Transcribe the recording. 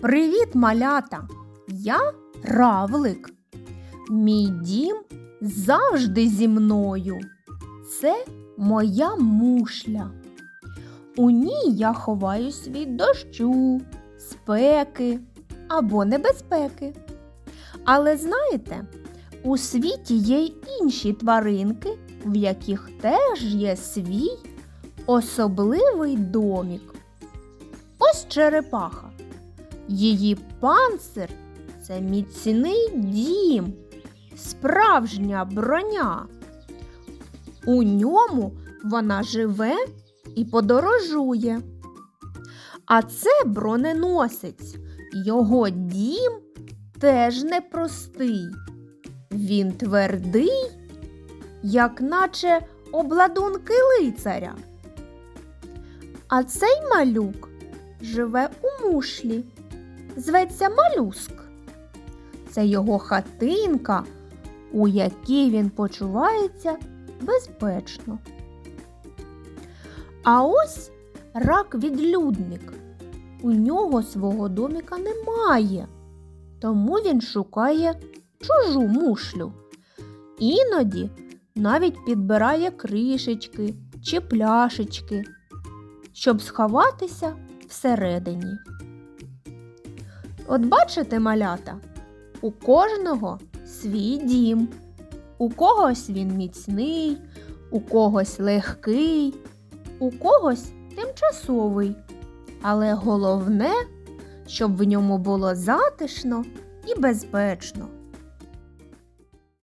Привіт, малята! Я равлик. Мій дім завжди зі мною. Це моя мушля. У ній я ховаюсь від дощу, спеки або небезпеки. Але знаєте, у світі є й інші тваринки, в яких теж є свій особливий домік. Ось черепаха. Її панцир це міцний дім, справжня броня. У ньому вона живе і подорожує. А це броненосець. Його дім теж непростий. Він твердий, як наче обладунки лицаря. А цей малюк живе у мушлі, зветься малюск. Це його хатинка, у якій він почувається безпечно. А ось рак-відлюдник. У нього свого доміка немає, тому він шукає чужу мушлю. Іноді навіть підбирає кришечки чи пляшечки, щоб сховатися всередині. От бачите, малята, у кожного свій дім, у когось він міцний, у когось легкий, у когось тимчасовий. Але головне, щоб в ньому було затишно і безпечно.